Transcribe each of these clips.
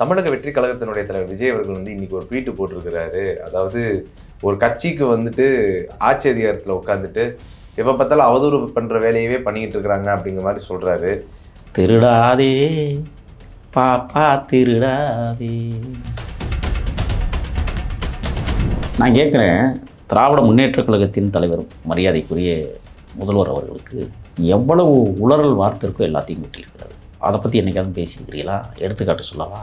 தமிழக வெற்றி கழகத்தினுடைய தலைவர் விஜய் அவர்கள் வந்து இன்னைக்கு ஒரு ட்வீட் போட்டிருக்கிறாரு. அதாவது ஒரு கட்சிக்கு வந்துட்டு ஆட்சி அதிகாரத்தில் உட்காந்துட்டு எப்போ பார்த்தாலும் அவதூறு பண்ற வேலையவே பண்ணிக்கிட்டு இருக்கிறாங்க அப்படிங்கிற மாதிரி சொல்றாரு. திருடாதே பாப்பா திருடாதே. நான் கேட்குறேன் திராவிட முன்னேற்றக் கழகத்தின் தலைவர் மரியாதைக்குரிய முதல்வர் அவர்களுக்கு எவ்வளவு உளறல் வார்த்தை இருக்கோ எல்லாத்தையும் கொட்டியிருக்கிறார் அதை பற்றி என்னைக்காவது பேசியிருக்கிறீங்களா? எடுத்துக்காட்டு சொல்லவா?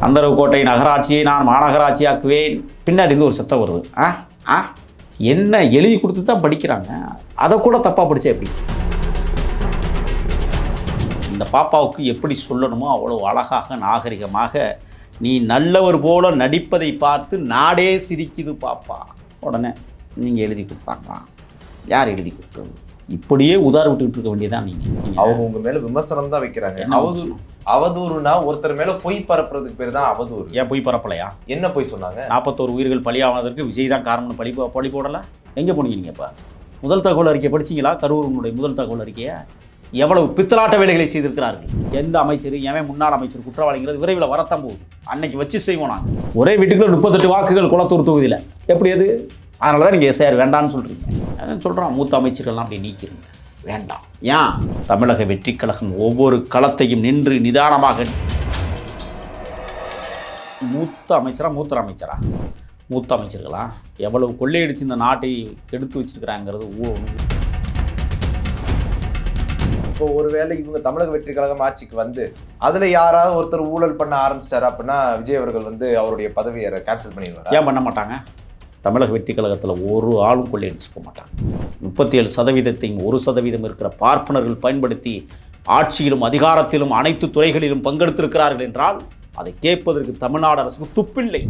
அந்தரவுக்கோட்டை நகராட்சியை நான் மாநகராட்சியாக்குவேன். பின்னாடி இருந்து ஒரு சத்தம் வருது. ஆ? ஆ? என்ன எழுதி கொடுத்து தான் படிக்கிறாங்க. அதை கூட தப்பாக படித்தா எப்படி? இந்த பாப்பாவுக்கு எப்படி சொல்லணுமோ அவ்வளோ அழகாக நாகரிகமாக நீ நல்லவர் போல நடிப்பதை பார்த்து நாடே சிரிக்குது பாப்பா. உடனே நீங்கள் எழுதி கொடுத்தாங்களா? யார் எழுதி கொடுத்தது? இப்படியே உதார விட்டுக்கிட்டு இருக்க வேண்டியதான் நீங்கள் அவங்க உங்க மேல விமர்சனம் தான் வைக்கிறாங்க. அவதூறு அவதூறுனா ஒருத்தர் மேல பொய் பரப்புறதுக்கு பேர் தான் அவதூறு. ஏன் போய் பரப்பலையா? என்ன பொய் சொன்னாங்க? நாற்பத்தோரு உயிர்கள் பலியானதற்கு விஜய் தான் காரணம்னு பழி பழி போடலை? எங்கே போனீங்க இப்போ? முதல் தகவல் அறிக்கை படிச்சீங்களா? கரூரினுடைய முதல் தகவல் அறிக்கையை? எவ்வளவு பித்தலாட்ட வேலைகளை செய்திருக்கிறார்கள்? எந்த அமைச்சர் எவன் முன்னாள் அமைச்சர் குற்றவாளிங்கிறது விரைவில் வரத்தான் போகுது. அன்னைக்கு வச்சு செய்வோம் நாங்கள் ஒரே வீட்டுக்குள்ள முப்பத்தெட்டு வாக்குகள் குளத்தூர் தொகுதியில். எப்படி அது? அதனால தான் நீங்கள் எஸ்ஐஆர் வேண்டாம்னு சொல்கிறீங்க அதான் சொல்கிறோம் மூத்த அமைச்சர்கள்லாம் அப்படி நீக்கிருங்க. வேண்டாம். ஏன்? தமிழக வெற்றிக் கழகம் ஒவ்வொரு களத்தையும் நின்று நிதானமாக மூத்த அமைச்சரா மூத்த அமைச்சரா? மூத்த அமைச்சர்களா? எவ்வளவு கொள்ளையடிச்சு இந்த நாட்டை கெடுத்து வச்சிருக்கிறாங்கிறது ஊ- இப்போ ஒருவேளை இவங்க தமிழக வெற்றி கழகம் ஆட்சிக்கு வந்து அதுல யாராவது ஒருத்தர் ஊழல் பண்ண ஆரம்பிச்சிட்டாரு அப்படின்னா விஜய் அவர்கள் வந்து அவருடைய பதவியை கேன்சல் பண்ணிடுவாரா? ஏன் பண்ண மாட்டாங்க? தமிழக வெற்றி கழகத்தில் ஒரு ஆளும் கொள்ளையடிச்சுக்க மாட்டாங்க. முப்பத்தி ஏழு சதவீதத்தையும் ஒரு சதவீதம் இருக்கிற பார்ப்பனர்கள் பயன்படுத்தி ஆட்சியிலும் அதிகாரத்திலும் அனைத்து துறைகளிலும் பங்கெடுத்திருக்கிறார்கள் என்றால் அதை கேட்பதற்கு தமிழ்நாடு அரசுக்கு துப்பில்லை.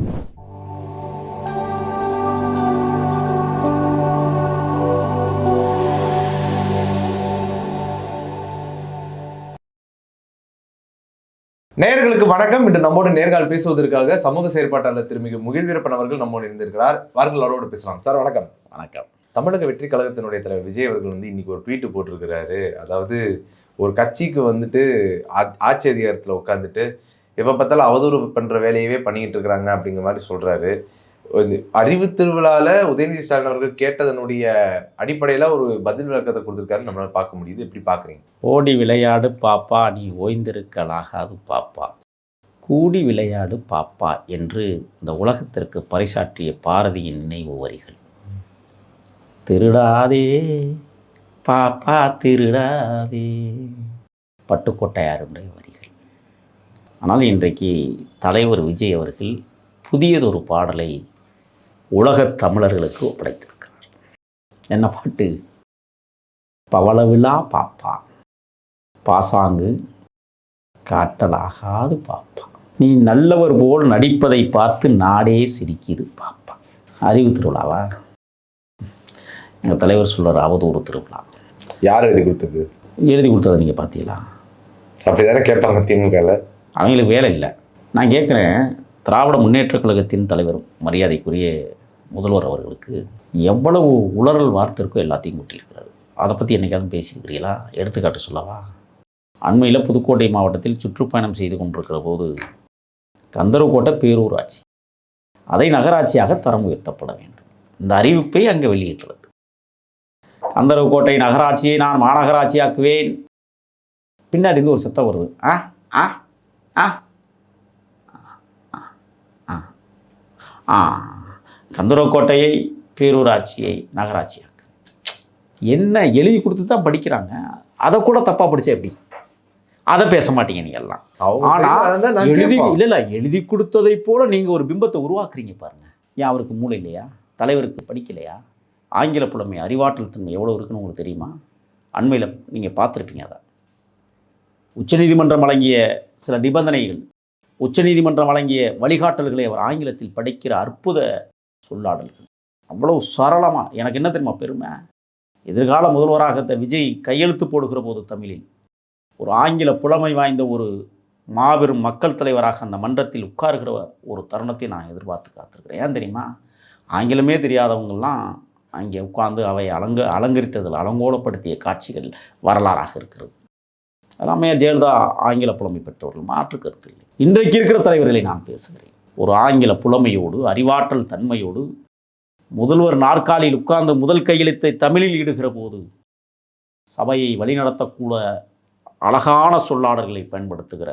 நேயர்களுக்கு வணக்கம். இன்று நம்மோடு நேர்கால் பேசுவதற்காக சமூக செயற்பாட்டாளர் திருமிகு முகில் வீரப்பன் அவர்கள் நம்மோடு இருந்திருக்கிறார் வாருங்கள் அவரோடு பேசலாம். சார் வணக்கம். வணக்கம். தமிழக வெற்றி கழகத்தினுடைய தலைவர் விஜய் அவர்கள் வந்து இன்னைக்கு ஒரு ட்வீட் போட்டிருக்கிறாரு. அதாவது ஒரு கட்சிக்கு வந்துட்டு ஆட்சி அதிகாரத்தில் உட்காந்துட்டு எப்போ பார்த்தாலும் அவதூறு பண்ற வேலையவே பண்ணிக்கிட்டு இருக்கிறாங்க அப்படிங்கிற மாதிரி சொல்றாரு. இந்த அறிவு திருவிழால உதயநிதி ஸ்டாலின் அவர்கள் கேட்டதனுடைய அடிப்படையில ஒரு பதில் விளக்கத்தை கொடுத்திருக்காரு நம்மளால பார்க்க முடியுது. எப்படி பாக்குறீங்க ஓடி விளையாடு பாப்பா நீ ஓய்ந்திருக்கலாகாது பாப்பா. கூடி விளையாடு பாப்பா என்று இந்த உலகத்திற்கு பறைசாற்றிய பாரதியின் நினைவு வரிகள். திருடாதே பாப்பா திருடாதே. பட்டுக்கோட்டையாருடைய வரிகள். ஆனால் இன்றைக்கு தலைவர் விஜய் அவர்கள் புதியதொரு பாடலை உலகத் தமிழர்களுக்கு ஒப்படைத்திருக்கிறார் என்ன பாட்டு? பவளவிழா பாப்பா. பாசாங்கு காட்டலாகாது பாப்பா. நீ நல்லவர் போல் நடிப்பதை பார்த்து நாடே சிரிக்குது பாப்பா. அறிவு திருவிழாவா? எங்கள் தலைவர் சொல்கிறார் அவதூறு திருவிழா. யார் எழுதி கொடுத்தது? எழுதி கொடுத்ததை நீங்கள் பார்த்தீங்களா? அப்படிதானே கேட்பாங்க திமுகல. அவங்களுக்கு வேலை இல்லை. நான் கேட்குறேன் திராவிட முன்னேற்றக் கழகத்தின் தலைவர் மரியாதைக்குரிய முதல்வர் அவர்களுக்கு எவ்வளவு உளறல் வார்த்தை இருக்கோ எல்லாத்தையும் கொட்டியிருக்கிறாரு அதை பற்றி என்னைக்காவது பேசியிருக்கிறீங்களா? எடுத்துக்காட்டு சொல்லவா? அண்மையில் புதுக்கோட்டை மாவட்டத்தில் சுற்றுப்பயணம் செய்து கொண்டிருக்கிற போது கந்தரவுக்கோட்டை பேரூராட்சி அதை நகராட்சியாக தரம் உயர்த்தப்பட வேண்டும். இந்த அறிவிப்பை அங்கே வெளியிட்டுறது கந்தரவுக்கோட்டை நகராட்சியை நான் மாநகராட்சியாக்குவேன். பின்னாடி இருந்து ஒரு சத்தம் வருது. ஆ ஆ ஆ ஆ ஆ. கந்தரக்கோட்டையை பேரூராட்சியை நகராட்சியாக்கு. என்ன எழுதி கொடுத்து தான் படிக்கிறாங்க? அதை கூட தப்பாக படிச்சா எப்படி? அதை பேச மாட்டீங்க நீங்க எல்லாம். ஆனா எழுதி இல்லை இல்லை எழுதி கொடுத்ததை போல நீங்கள் ஒரு பிம்பத்தை உருவாக்குறீங்க பாருங்க. ஏன் அவருக்கு மூளை இல்லையா? தலைவருக்கு படிக்கலையா? ஆங்கில புலமை அறிவாற்றல் தன்மை எவ்வளோ இருக்குன்னு உங்களுக்கு தெரியுமா? அண்மையில் நீங்கள் பார்த்துருப்பீங்க அதை. உச்சநீதிமன்றம் வழங்கிய சில நிபந்தனைகள் உச்சநீதிமன்றம் வழங்கிய வழிகாட்டல்களை அவர் ஆங்கிலத்தில் படிக்கிற அற்புத சொல்லாடல்கள். அவ்வளவு சரளமாக எனக்கு என்ன தெரியுமா பெருமை? எதிர்கால முதல்வராக இந்த விஜய் கையெழுத்து போடுகிற போது தமிழில் ஒரு ஆங்கில புலமை வாய்ந்த ஒரு மாபெரும் மக்கள் தலைவராக அந்த மன்றத்தில் உட்காருகிற ஒரு தருணத்தை நான் எதிர்பார்த்து காத்திருக்கிறேன். ஏன் தெரியுமா? ஆங்கிலமே தெரியாதவங்கள்லாம் அங்கே உட்கார்ந்து அவை அலங்க அலங்கரித்ததில் அலங்கோலப்படுத்திய காட்சிகள் வரலாறாக இருக்கிறது. எல்லாமே ஜெயலலிதா ஆங்கில புலமை பெற்றவர்கள் மாற்று கருத்து இல்லை. இன்றைக்கு இருக்கிற தலைவர்களை நான் பேசுகிறேன். ஒரு ஆங்கில புலமையோடு அறிவாற்றல் தன்மையோடு முதல்வர் நாற்காலியில் உட்கார்ந்து முதல் கையெழுத்தை தமிழில் இடுகிற போது சபையை வழிநடத்தக்கூட அழகான சொல்லாடல்களை பயன்படுத்துகிற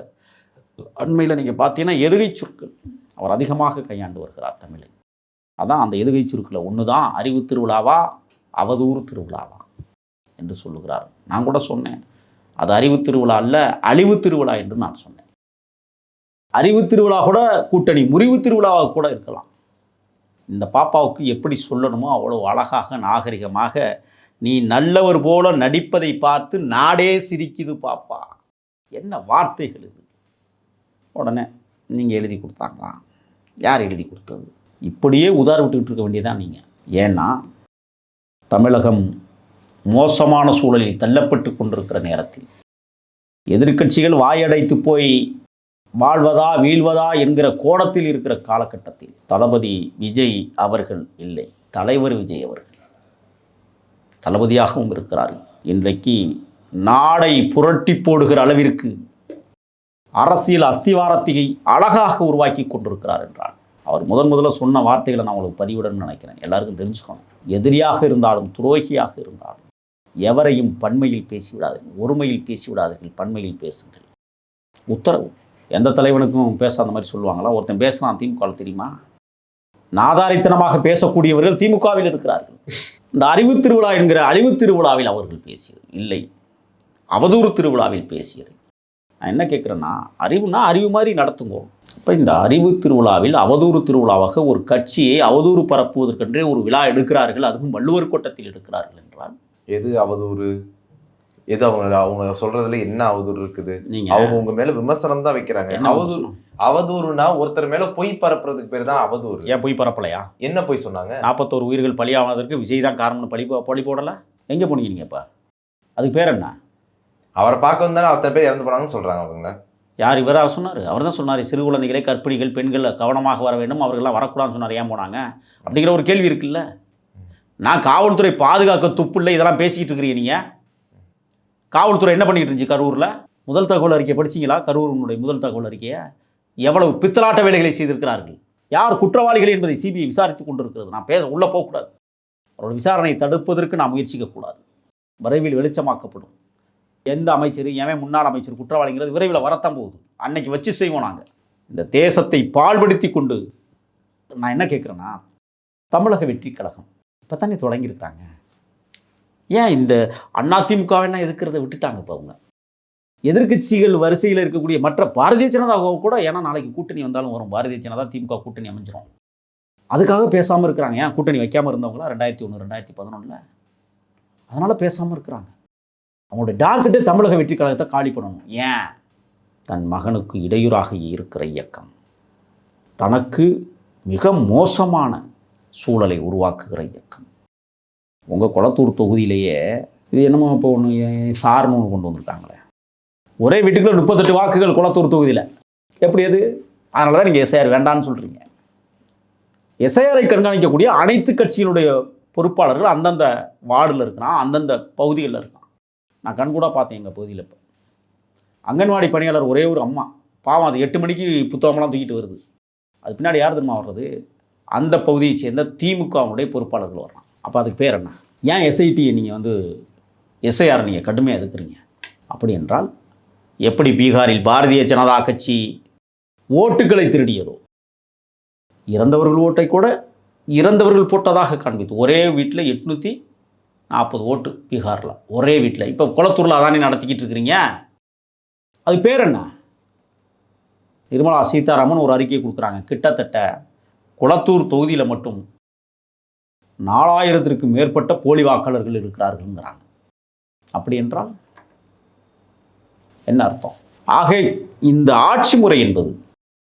அண்மையில் நீங்கள் பார்த்தீங்கன்னா எதுகை சொற்கள் அவர் அதிகமாக கையாண்டு வருகிறார் தமிழை. அதான் அந்த எதுகை சுருக்கில் ஒன்று தான் அறிவு திருவிழாவா அவதூறு திருவிழாவா என்று சொல்லுகிறார். நான் கூட சொன்னேன். அது அறிவு திருவிழா அல்ல அழிவு திருவிழா என்று நான் சொன்னேன். அறிவு திருவிழா கூட கூட்டணி முறிவு திருவிழாவாக கூட இருக்கலாம். இந்த பாப்பாவுக்கு எப்படி சொல்லணுமோ அவ்வளோ அழகாக நாகரிகமாக நீ நல்லவர் போல நடிப்பதை பார்த்து நாடே சிரிக்குது பாப்பா. என்ன வார்த்தைகள் இது? உடனே நீங்கள் எழுதி கொடுத்தாங்களா யார் எழுதி கொடுத்தது? இப்படியே உதார விட்டுக்கிட்டு இருக்க வேண்டியதான் நீங்கள் ஏன்னா தமிழகம் மோசமான சூழலில் தள்ளப்பட்டு கொண்டிருக்கிற நேரத்தில் எதிர்க்கட்சிகள் வாயடைத்து போய் வாழ்வதா வீழ்வதா என்கிற கோணத்தில் இருக்கிற காலகட்டத்தில் தளபதி விஜய் அவர்கள் இல்லை. தலைவர் விஜய் அவர்கள் தளபதியாகவும் இருக்கிறார் இன்றைக்கு நாடை புரட்டி போடுகிற அளவிற்கு அரசியல் அஸ்திவாரத்தை அழகாக உருவாக்கி கொண்டிருக்கிறார் என்றால் அவர் முதன் முதல்ல சொன்ன வார்த்தைகளை நான் உங்களுக்கு பதிவிடணும்னு நினைக்கிறேன். எல்லாருக்கும் தெரிஞ்சுக்கணும். எதிரியாக இருந்தாலும் துரோகியாக இருந்தாலும் எவரையும் பன்மையில் பேசிவிடாதீர்கள் ஒருமையில் பேசிவிடாதீர்கள் பன்மையில் பேசுங்கள். உத்தரவு. எந்த தலைவனுக்கும் பேச அந்த மாதிரி சொல்லுவாங்களா? ஒருத்தன் பேசினான் திமுகவில் தெரியுமா? நாதாரித்தனமாக பேசக்கூடியவர்கள் திமுகவில் இருக்கிறார்கள். இந்த அறிவு திருவிழா என்கிற அழிவு திருவிழாவில் அவர்கள் பேசியது இல்லை. அவதூறு திருவிழாவில் பேசியது. நான் என்ன கேட்குறேன்னா அறிவுனா அறிவு மாதிரி நடத்துங்கோ. இப்போ இந்த அறிவு திருவிழாவில் அவதூறு திருவிழாவாக ஒரு கட்சியை அவதூறு பரப்புவதற்கென்றே ஒரு விழா எடுக்கிறார்கள் அதுவும் வள்ளுவர் கோட்டத்தில் எடுக்கிறார்கள் என்றால்? எது அவதூறு? எது அவங்க அவங்க சொல்றதுல என்ன அவதூறு இருக்குது? அவங்க உங்க மேல விமர்சனம் தான் வைக்கிறாங்க. அவதூறு அவதூறு அவதூறுனா ஒருத்தர் மேல பொய் பரப்புறதுக்கு பேர் தான் அவதூறு. ஏன் போய் பரப்பலையா? என்ன பொய் சொன்னாங்க? நாற்பத்தோரு உயிர்கள் பலியானதற்கு விஜய் தான் காரணம்னு பழி போ- பழி போடலை? எங்கே போனீங்க இப்போ? அதுக்கு பேர் என்ன? அவரை பார்க்க வந்தாலும் அத்தனை பேர் இறந்து போனாங்கன்னு சொல்றாங்க அவங்க யார் இவராக சொன்னார்? அவர் தான் சொன்னார் சிறு குழந்தைகளே கர்ப்பிணிகள் பெண்கள் கவனமாக வர வேண்டும். அவர்கள்லாம் வரக்கூடாதுன்னு சொன்னார். ஏன் போனாங்க? அப்படிங்கிற ஒரு கேள்வி இருக்குல்ல. நான் காவல்துறை பாதுகாக்க துப்பு இல்லை இதெல்லாம் பேசிக்கிட்டு இருக்கிறீங்க நீங்கள் காவல்துறை என்ன பண்ணிக்கிட்டு இருந்துச்சு கரூரில்? முதல் தகவல் அறிக்கை படிச்சீங்களா? கரூரினுடைய முதல் தகவல் அறிக்கையை எவ்வளவு பித்தலாட்ட வேலைகளை செய்திருக்கிறார்கள்? யார் குற்றவாளிகள் என்பதை சிபிஐ விசாரித்து கொண்டிருக்கிறது? நான் பேச உள்ளே போகக்கூடாது. அவரோட விசாரணையை தடுப்பதற்கு நான் முயற்சிக்கக்கூடாது. விரைவில் வெளிச்சமாக்கப்படும். எந்த அமைச்சர் எவன் முன்னாள் அமைச்சர் குற்றவாளிங்கிறது விரைவில் வரத்தான் போகுது. அன்னைக்கு வச்சு செய்வோம் நாங்கள் இந்த தேசத்தை பால்படுத்தி கொண்டு நான் என்ன கேட்குறேன்னா தமிழக வெற்றி கழகம் இப்போ தானே தொடங்கியிருக்காங்க ஏன் இந்த அதிமுகவெல்லாம் எதிர்க்கிறத விட்டுட்டாங்க இப்போ அவங்க? எதிர்க்கட்சிகள் வரிசையில் இருக்கக்கூடிய மற்ற பாரதிய ஜனதா கூட ஏன்னா நாளைக்கு கூட்டணி வந்தாலும் வரும். பாரதிய ஜனதா திமுக கூட்டணி அமைஞ்சிரும். அதுக்காக பேசாமல் இருக்கிறாங்க. ஏன் கூட்டணி வைக்காமல் இருந்தவங்களா? ரெண்டாயிரத்தி ஒன்று ரெண்டாயிரத்தி பதினொன்றில் அதனால் பேசாமல் இருக்கிறாங்க. அவங்களோட டார்கெட்டு தமிழக வெற்றி கழகத்தை காலி பண்ணணும். ஏன்? தன் மகனுக்கு இடையூறாக இருக்கிற இயக்கம். தனக்கு மிக மோசமான சூழலை உருவாக்குகிற இயக்கம். உங்கள் குளத்தூர் தொகுதியிலேயே இது என்னமோ இப்போ ஒன்று சார்னு ஒன்று கொண்டு வந்திருக்காங்களே. ஒரே வீட்டுக்குள்ள முப்பத்தெட்டு வாக்குகள் குளத்தூர் தொகுதியில். எப்படி அது? அதனால தான் நீங்கள் எஸ்ஐஆர் வேண்டான்னு சொல்கிறீங்க எஸ்ஐஆரை கண்காணிக்கக்கூடிய அனைத்து கட்சியினுடைய பொறுப்பாளர்கள் அந்தந்த வார்டில் இருக்கிறான் அந்தந்த பகுதிகளில் இருக்கான். நான் கண்கூடாக பார்த்தேன் எங்கள் பகுதியில் இப்போ. அங்கன்வாடி பணியாளர் ஒரே ஒரு அம்மா. பாவம் அது எட்டு மணிக்கு புத்தகமெல்லாம் தூக்கிட்டு வருது. அது பின்னாடி யார் தெரியுமா வர்றது? அந்த பகுதியை சேர்ந்த திமுகவுடைய பொறுப்பாளர்கள் வர்றான். அப்போ அதுக்கு பேர் என்ன? ஏன் எஸ்ஐடியை நீங்கள் வந்து எஸ்ஐஆர் நீங்கள் கடுமையாக எதுக்குறீங்க அப்படி என்றால் எப்படி பீகாரில் பாரதிய ஜனதா கட்சி ஓட்டுகளை திருடியதோ இறந்தவர்கள் ஓட்டை கூட இறந்தவர்கள் போட்டதாக காண்பித்து ஒரே வீட்டில் எட்நூற்றி நாற்பது ஓட்டு பீகாரில் ஒரே வீட்டில். இப்போ குளத்தூரில் அதானே நடத்திக்கிட்டு இருக்கிறீங்க? அது பேர் என்ன? நிர்மலா சீதாராமன் ஒரு அறிக்கை கொடுக்குறாங்க. கிட்டத்தட்ட குளத்தூர் தொகுதியில் மட்டும் நாலாயிரத்திற்கு மேற்பட்ட போலி வாக்காளர்கள் இருக்கிறார்கள்ங்கிறாங்க. அப்படி என்றால் என்ன அர்த்தம்? ஆக இந்த ஆட்சி முறை என்பது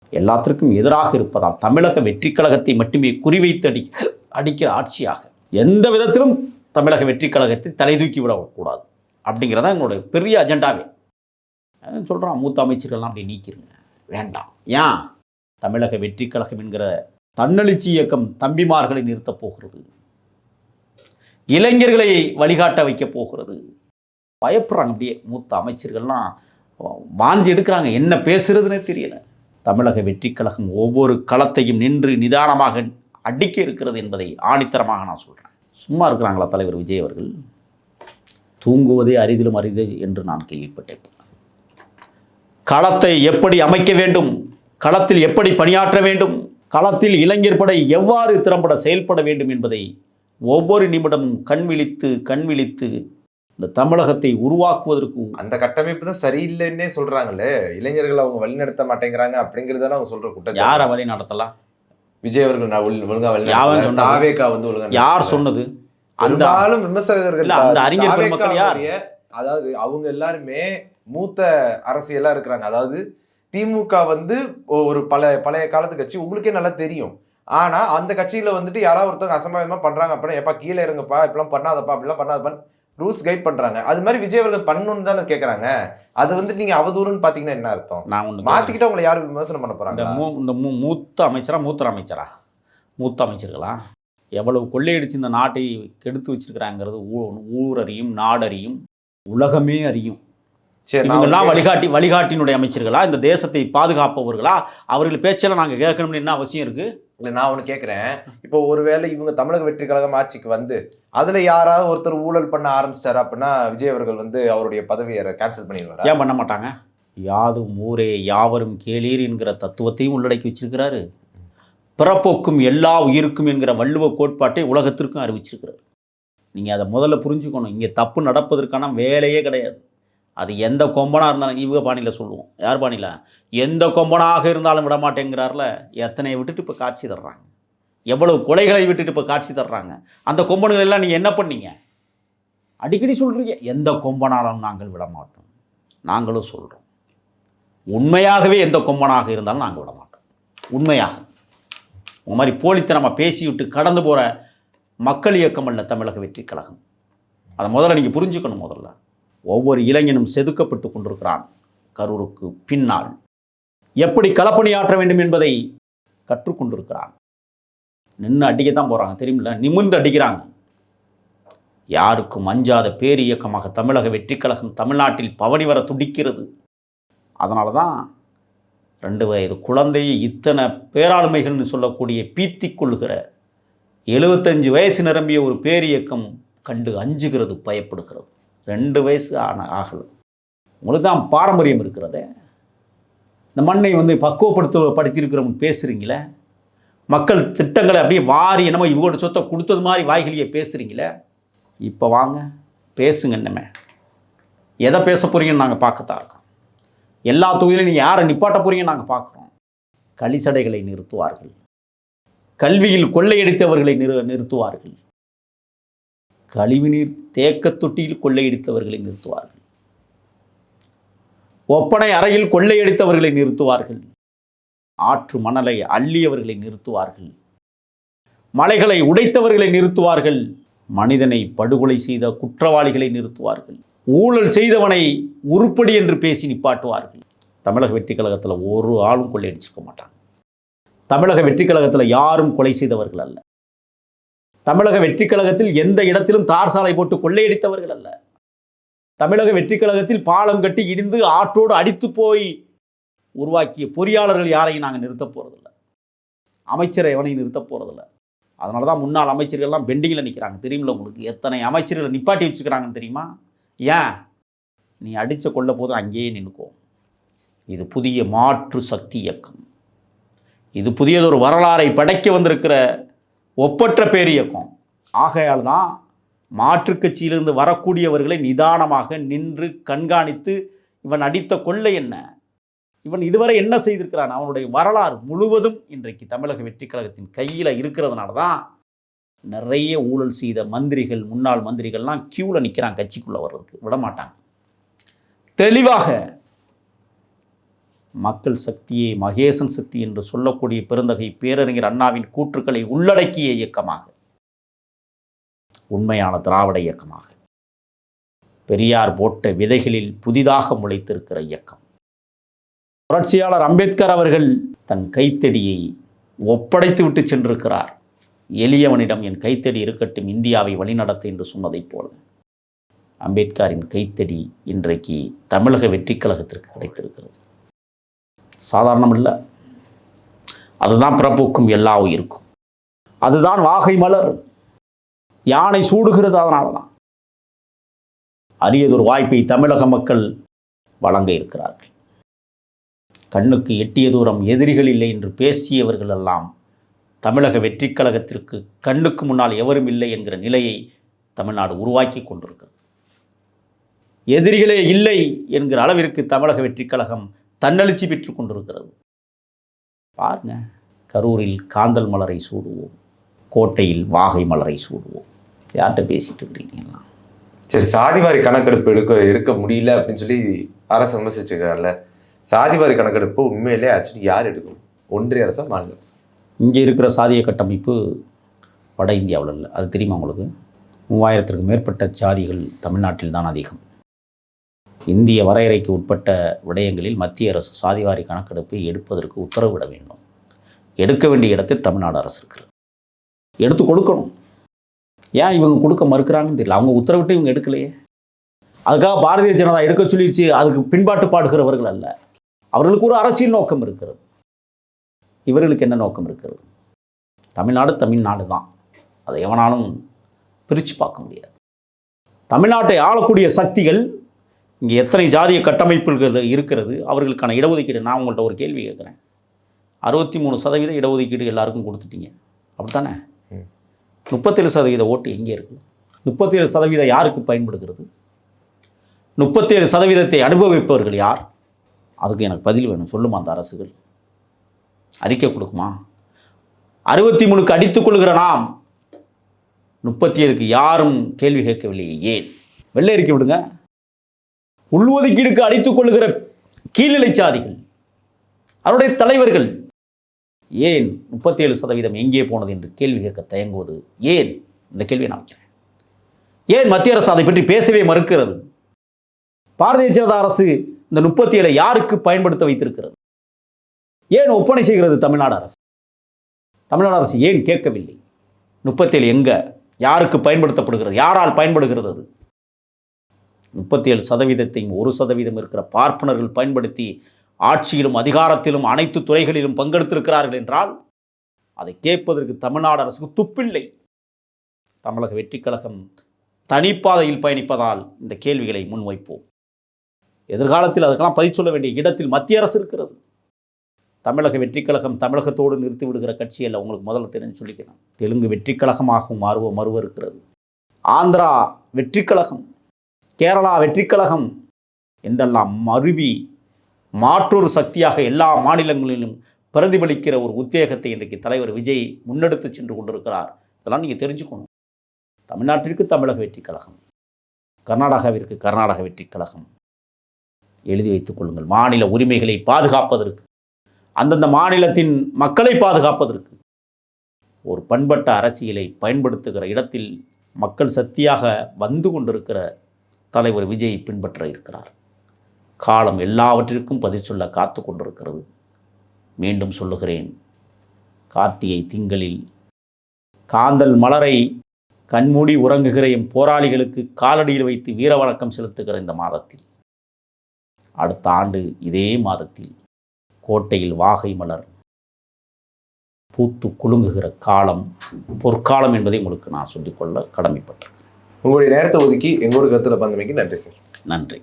எல்லாத்திற்கும் எதிராக இருப்பதால் தமிழக வெற்றி கழகத்தை மட்டுமே குறிவைத்து அடி அடிக்கிற ஆட்சியாக எந்த விதத்திலும் தமிழக வெற்றி கழகத்தை தலை தூக்கி விடக்கூடாது அப்படிங்கிறதா எங்களுடைய பெரிய அஜெண்டாவே. சொல்கிறான் மூத்த அமைச்சர்கள்லாம் அப்படி நீக்கிருங்க. வேண்டாம். ஏன்? தமிழக வெற்றி கழகம் என்கிற தன்னெழுச்சி இயக்கம் தம்பிமார்களை நிறுத்தப் போகிறது. இளைஞர்களை வழிகாட்ட வைக்கப் போகிறது. பயப்படுறாங்க அப்படியே. மூத்த அமைச்சர்கள்லாம் வாந்தி எடுக்கிறாங்க. என்ன பேசுறதுன்னே தெரியல. தமிழக வெற்றி கழகம் ஒவ்வொரு களத்தையும் நின்று நிதானமாக அடிக்க இருக்கிறது என்பதை ஆணித்தரமாக நான் சொல்கிறேன் சும்மா இருக்கிறாங்களா தலைவர் விஜய் அவர்கள்? தூங்குவதே அரிதிலும் அரிது என்று நான் கேள்விப்பட்டேன். களத்தை எப்படி அமைக்க வேண்டும்? களத்தில் எப்படி பணியாற்ற வேண்டும்? களத்தில் இளைஞர் படை எவ்வாறு திறம்பட செயல்பட வேண்டும் என்பதை ஒவ்வொரு நிமிடமும் கண் விழித்து கண் விழித்து இந்த தமிழகத்தை உருவாக்குவதற்கு அந்த கட்டமைப்பு தான் சரியில்லைன்னே சொல்றாங்களே. இளைஞர்கள் அவங்க வழிநடத்த மாட்டேங்கிறாங்க அப்படிங்கறதான அவங்க சொல்ற குற்றம் யாரை வழி நடத்தலாம்? விஜய் அவர்கள் ஒழுங்கா வழி சொன்னது? தாவேகா வந்து ஒழுங்கா யார். சொன்னது? அந்த பெரும்பாலும் விமர்சகர்கள் அந்த அறிஞர் பெருமக்கள் யார்? அதாவது அவங்க எல்லாருமே மூத்த அரசியலா இருக்கிறாங்க. அதாவது திமுக வந்து ஒரு பல பழைய காலத்து கட்சி. உங்களுக்கே நல்லா தெரியும். ஆனா அந்த கட்சியில வந்துட்டு யாராவது ஒருத்தவங்க அசம்பாவிதமா பண்றாங்க அப்படின்னா எப்பா கீழே இறங்குப்பா இப்பெல்லாம் பண்ணாதப்பா அப்படிலாம் பண்ணாதப்பா ரூல்ஸ் கைட் பண்றாங்க. அது மாதிரி விஜய் அவர்கள் பண்ணணும்னு தானே கேக்குறாங்க. அது வந்து நீங்க அவதூறுன்னு பாத்தீங்கன்னா என்ன அர்த்தம்? நான் ஒன்று மாத்திக்கிட்டு உங்களை யாரும் விமர்சனம் பண்ண போறாங்க? மூ இந்த மூ மூத்த அமைச்சரா மூத்த அமைச்சரா? மூத்த அமைச்சர்களா? எவ்வளவு கொள்ளையடிச்சு இந்த நாட்டை கெடுத்து வச்சிருக்கிறாங்கிறது ஊரறியும் நாடறியும் உலகமே அறியும். இவங்கெல்லாம் வழிகாட்டி வழிகாட்டினுடைய அமைச்சர்களா? இந்த தேசத்தை பாதுகாப்பவர்களா? அவர்கள் பேச்செல்லாம் நாங்கள் கேட்கணும்னு என்ன அவசியம் இருக்கு? இல்லை நான் ஒன்று கேட்குறேன் இப்போ ஒருவேளை இவங்க தமிழக வெற்றி கழகம் ஆட்சிக்கு வந்து அதில் யாராவது ஒருத்தர் ஊழல் பண்ண ஆரம்பிச்சிட்டாரு அப்படின்னா விஜய் அவர்கள் வந்து அவருடைய பதவியை கேன்சல் பண்ணிடுவார்? ஏன் பண்ண மாட்டாங்க? யாதும் ஊரே யாவரும் கேளீர் என்கிற தத்துவத்தையும் உள்ளடக்கி வச்சிருக்கிறாரு. பிறப்போக்கும் எல்லா உயிருக்கும் என்கிற வள்ளுவ கோட்பாட்டை உலகத்திற்கும் அறிவிச்சிருக்கிறார். நீங்கள் அதை முதல்ல புரிஞ்சுக்கணும். இங்கே தப்பு நடப்பதற்கான வேலையே கிடையாது. அது எந்த கொம்பனாக இருந்தாலும் இவங்க பாணியில் சொல்லுவோம். யார் பாணியில்? எந்த கொம்பனாக இருந்தாலும் விட மாட்டேங்கிறார்ல எத்தனையை விட்டுட்டு இப்போ காட்சி தர்றாங்க? எவ்வளவு கொலைகளை விட்டுட்டு இப்போ காட்சி தர்றாங்க? அந்த கொம்பனுகள் எல்லாம் நீங்கள் என்ன பண்ணீங்க? அடிக்கடி சொல்கிறீங்க எந்த கொம்பனாலும் நாங்கள் விட மாட்டோம் நாங்களும் சொல்கிறோம் உண்மையாகவே எந்த கொம்பனாக இருந்தாலும் நாங்கள் விட மாட்டோம் உண்மையாக. உங்க மாதிரி போலித்தனமாக பேசிவிட்டு கடந்து போகிற மக்கள் இயக்கம் அல்ல தமிழக வெற்றி கழகம். அதை முதல்ல நீங்கள் புரிஞ்சுக்கணும் முதல்ல. ஒவ்வொரு இளைஞனும் செதுக்கப்பட்டு கொண்டிருக்கிறான் கரூருக்கு பின்னால். எப்படி களப்பணியாற்ற வேண்டும் என்பதை கற்றுக்கொண்டிருக்கிறான் நின்று அடிக்க தான் போகிறாங்க தெரியுமில்ல? நிமிர்ந்து அடிக்கிறாங்க. யாருக்கும் அஞ்சாத பேர் இயக்கமாக தமிழக வெற்றி கழகம் தமிழ்நாட்டில் பவனி வர துடிக்கிறது. அதனால தான் ரெண்டு வயது குழந்தையை இத்தனை பேராளுமைகள்னு சொல்லக்கூடிய பீத்தி கொள்கிற எழுபத்தஞ்சு வயசு நிரம்பிய ஒரு பேரியக்கம் கண்டு அஞ்சுகிறது பயப்படுகிறது. ரெண்டு வயசு ஆன ஆகலை உங்களுக்கு தான் பாரம்பரியம் இருக்கிறதே. இந்த மண்ணை வந்து பக்குவப்படுத்த படுத்தியிருக்கிறவங்க பேசுகிறீங்களே மக்கள் திட்டங்களை அப்படியே வாரி என்னமோ இவங்களோட சொத்தை கொடுத்தது மாதிரி வாய்களியே பேசுகிறீங்களே இப்போ வாங்க பேசுங்க என்னமே. எதை பேச போகிறீங்கன்னு நாங்கள் பார்க்கத்தான் இருக்கோம். எல்லா தொகுதியிலும் நீங்கள் யாரை நிப்பாட்ட போகிறீங்கன்னு நாங்கள் பார்க்குறோம். கலிசடைகளை நிறுத்துவார்கள். கல்வியில் கொள்ளையடித்தவர்களை நிறு நிறுத்துவார்கள். கழிவுநீர் தேக்கத் தொட்டியில் கொள்ளையடித்தவர்களை நிறுத்துவார்கள். ஒப்பனை அறையில் கொள்ளையடித்தவர்களை நிறுத்துவார்கள். ஆற்று மணலை அள்ளியவர்களை நிறுத்துவார்கள். மலைகளை உடைத்தவர்களை நிறுத்துவார்கள். மனிதனை படுகொலை செய்த குற்றவாளிகளை நிறுத்துவார்கள். ஊழல் செய்தவனை உருப்படி என்று பேசி நிப்பாட்டுவார்கள். தமிழக வெற்றி கழகத்தில் ஒரு ஆளும் கொள்ளையடிச்சிருக்க மாட்டாங்க. தமிழக வெற்றி கழகத்தில் யாரும் கொலை செய்தவர்கள் அல்ல. தமிழக வெற்றி கழகத்தில் எந்த இடத்திலும் தார் சாலை போட்டு கொள்ளையடித்தவர்கள் அல்ல. தமிழக வெற்றி கழகத்தில் பாலம் கட்டி இடிந்து ஆற்றோடு அடித்து போய் உருவாக்கிய பொறியாளர்கள் யாரையும் நாங்கள் நிறுத்தப் போகிறதில்ல அமைச்சரை எவனையும் நிறுத்தப் போகிறதில்ல அதனால தான் முன்னாள் அமைச்சர்கள்லாம் பெண்டிங்கில் நிற்கிறாங்க தெரியுமில்ல உங்களுக்கு? எத்தனை அமைச்சர்களை நிப்பாட்டி வச்சுக்கிறாங்கன்னு தெரியுமா? ஏன்? நீ அடித்த கொள்ள போது அங்கேயே நின்றுக்கும் இது புதிய மாற்று சக்தி இயக்கம். இது புதியதொரு வரலாறை படைக்க வந்திருக்கிற ஒப்பற்ற பேரியக்கம் ஆகையால் தான் மாற்றுக் கட்சியிலிருந்து வரக்கூடியவர்களை நிதானமாக நின்று கண்காணித்து இவன் அடித்த கொள்ளை என்ன? இவன் இதுவரை என்ன செய்திருக்கிறான்? அவனுடைய வரலாறு முழுவதும் இன்றைக்கு தமிழக வெற்றி கழகத்தின் கையில் இருக்கிறதுனால தான் நிறைய ஊழல் செய்த மந்திரிகள் முன்னாள் மந்திரிகள்லாம் கியூவில் நிற்கிறான் கட்சிக்குள்ளே வர்றதுக்கு. விடமாட்டாங்க. தெளிவாக மக்கள் சக்தியை மகேசன் சக்தி என்று சொல்லக்கூடிய பெருந்தகை பேரறிஞர் அண்ணாவின் கூற்றுக்களை உள்ளடக்கிய இயக்கமாக. உண்மையான திராவிட இயக்கமாக. பெரியார் போட்ட விதைகளில் புதிதாக முளைத்திருக்கிற இயக்கம். புரட்சியாளர் அம்பேத்கர் அவர்கள் தன் கைத்தடியை ஒப்படைத்து விட்டு சென்றிருக்கிறார். எளியவனிடம் என் கைத்தடி இருக்கட்டும் இந்தியாவை வழிநடத்து என்று சொன்னதைப் போல. அம்பேத்கரின் கைத்தடி இன்றைக்கு தமிழக வெற்றிக் கழகத்திற்கு கிடைத்திருக்கிறது. சாதாரணம் இல்லை அதுதான் பிறப்புக்கும் எல்லா உயிருக்கும். அதுதான் வாகை மலர். யானை சூடுகிறது அதனால தான் அரியதொரு வாய்ப்பை தமிழக மக்கள் வழங்க இருக்கிறார்கள். கண்ணுக்கு எட்டிய தூரம் எதிரிகள் இல்லை என்று பேசியவர்கள் எல்லாம் தமிழக வெற்றிக் கழகத்திற்கு கண்ணுக்கு முன்னால் எவரும் இல்லை என்கிற நிலையை தமிழ்நாடு உருவாக்கி கொண்டிருக்கிறது. எதிரிகளே இல்லை என்கிற அளவிற்கு தமிழக வெற்றிக் கழகம் தன்னெழுச்சி பெற்றுக் கொண்டிருக்கிறது பாருங்க கரூரில் காந்தல் மலரை சூடுவோம் கோட்டையில் வாகை மலரை சூடுவோம். யார்கிட்ட பேசிட்டு இருக்கிறீங்களா சரி சாதிவாரி கணக்கெடுப்பு எடுக்க எடுக்க முடியல அப்படின்னு சொல்லி அரசு விமர்சிச்சிருக்காங்கல்ல சாதிவாரி கணக்கெடுப்பு உண்மையிலே ஆக்சுவலி யார் எடுக்கணும் ஒன்றிய அரசா மாநில அரசு? இங்கே இருக்கிற சாதிய கட்டமைப்பு வட இந்தியாவில் இல்லை அது தெரியுமா உங்களுக்கு? மூவாயிரத்திற்கு மேற்பட்ட சாதிகள் தமிழ்நாட்டில் தான் அதிகம். இந்திய வரையறைக்கு உட்பட்ட விடயங்களில் மத்திய அரசு சாதிவாரி கணக்கெடுப்பை எடுப்பதற்கு உத்தரவிட வேண்டும். எடுக்க வேண்டிய இடத்தில் தமிழ்நாடு அரசு இருக்கிறது. எடுத்து கொடுக்கணும். ஏன் இவங்க கொடுக்க மறுக்கிறாங்கன்னு தெரியல. அவங்க உத்தரவிட்டு இவங்க எடுக்கலையே. அதுக்காக பாரதிய ஜனதா எடுக்க சொல்லிடுச்சு அதுக்கு பின்பாட்டு பாடுகிறவர்கள் அல்ல. அவர்களுக்கு ஒரு அரசியல் நோக்கம் இருக்கிறது. இவர்களுக்கு என்ன நோக்கம் இருக்கிறது? தமிழ்நாடு தமிழ்நாடு தான். அதை எவனாலும் பிரித்து பார்க்க முடியாது. தமிழ்நாட்டை ஆளக்கூடிய சக்திகள் இங்கே எத்தனை ஜாதிய கட்டமைப்புகள் இருக்கிறது அவர்களுக்கான இடஒதுக்கீடு நான் உங்கள்கிட்ட ஒரு கேள்வி கேட்குறேன். அறுபத்தி மூணு சதவீத இடஒதுக்கீடு எல்லாருக்கும் கொடுத்துட்டீங்க. அப்படித்தானே? ம். முப்பத்தேழு சதவீத ஓட்டு எங்கே இருக்குது? முப்பத்தேழு சதவீதம் யாருக்கு பயன்படுகிறது? முப்பத்தேழு சதவீதத்தை அனுபவிப்பவர்கள் யார்? அதுக்கு எனக்கு பதில் வேணும். சொல்லுமா அந்த அரசுகள்? அறிக்கை கொடுக்குமா? அறுபத்தி மூணுக்கு அடித்துக் கொள்கிற நாம் முப்பத்தி ஏழுக்கு யாரும் கேள்வி கேட்கவில்லையே. ஏன்? வெள்ளை அறிக்கை விடுங்க. உள்ஒதுக்கீடுக்கு அடித்துக் கொள்கிற கீழ்நிலை சாதிகள் அவருடைய தலைவர்கள் ஏன் முப்பத்தேழு சதவீதம் எங்கே போனது என்று கேள்வி கேட்க தயங்குவது ஏன்? இந்த கேள்வியை நான் வைக்கிறேன். ஏன் மத்திய அரசு அதை பற்றி பேசவே மறுக்கிறது? பாரதிய ஜனதா அரசு இந்த முப்பத்தி ஏழை யாருக்கு பயன்படுத்த வைத்திருக்கிறது? ஏன் ஒப்பனை செய்கிறது தமிழ்நாடு அரசு? தமிழ்நாடு அரசு ஏன் கேட்கவில்லை? முப்பத்தேழு எங்க? யாருக்கு பயன்படுத்தப்படுகிறது? யாரால் பயன்படுகிறது? அது முப்பத்தி ஏழு சதவீதத்தையும் ஒரு சதவீதம் இருக்கிற பார்ப்பனர்கள் பயன்படுத்தி ஆட்சியிலும் அதிகாரத்திலும் அனைத்து துறைகளிலும் பங்கெடுத்திருக்கிறார்கள் என்றால் அதை கேட்பதற்கு தமிழ்நாடு அரசுக்கு துப்பில்லை. தமிழக வெற்றிக்கழகம் தனிப்பாதையில் பயணிப்பதால் இந்த கேள்விகளை முன்வைப்போம். எதிர்காலத்தில் அதுக்கெல்லாம் பதில் சொல்ல வேண்டிய இடத்தில் மத்திய அரசு இருக்கிறது. தமிழக வெற்றிக்கழகம் தமிழகத்தோடு நிறுத்தி விடுகிற கட்சி அல்ல உங்களுக்கு முதல்ல தெரிஞ்சு சொல்லிக்கிறேன். தெலுங்கு வெற்றிக்கழகமாகவும் மாறுவ மறுவ இருக்கிறது. ஆந்திரா வெற்றிக்கழகம் கேரளா வெற்றிக்கழகம் என்றெல்லாம் மருவி மாற்றொரு சக்தியாக எல்லா மாநிலங்களிலும் பிரதிபலிக்கிற ஒரு உத்வேகத்தை இன்றைக்கு தலைவர் விஜய் முன்னெடுத்து சென்று கொண்டிருக்கிறார். இதெல்லாம் நீங்கள் தெரிஞ்சுக்கணும். தமிழ்நாட்டிற்கு தமிழக வெற்றிக் கழகம் கர்நாடகாவிற்கு கர்நாடக வெற்றிக் கழகம் எழுதி வைத்துக் கொள்ளுங்கள். மாநில உரிமைகளை பாதுகாப்பதற்கு அந்தந்த மாநிலத்தின் மக்களை பாதுகாப்பதற்கு ஒரு பண்பட்ட அரசியலை பயன்படுத்துகிற இடத்தில் மக்கள் சக்தியாக வந்து கொண்டிருக்கிற தலைவர் விஜய் பின்பற்ற இருக்கிறார். காலம் எல்லாவற்றிற்கும் பதில் சொல்ல காத்து கொண்டிருக்கிறது. மீண்டும் சொல்லுகிறேன். கார்த்திகை திங்களில் காந்தல் மலரை கண்மூடி உறங்குகிற எம் போராளிகளுக்கு காலடியில் வைத்து வீர வணக்கம் செலுத்துகிற இந்த மாதத்தில். அடுத்த ஆண்டு இதே மாதத்தில் கோட்டையில் வாகை மலர் பூத்து குலுங்குகிற காலம் பொற்காலம் என்பதை உங்களுக்கு நான் சொல்லிக்கொள்ள கடமைப்பட்டிருக்கேன் உங்களுடைய நேரத்தை ஒதுக்கி எங்களோட கருத்தில் பந்தமைக்கு நன்றி சார். நன்றி.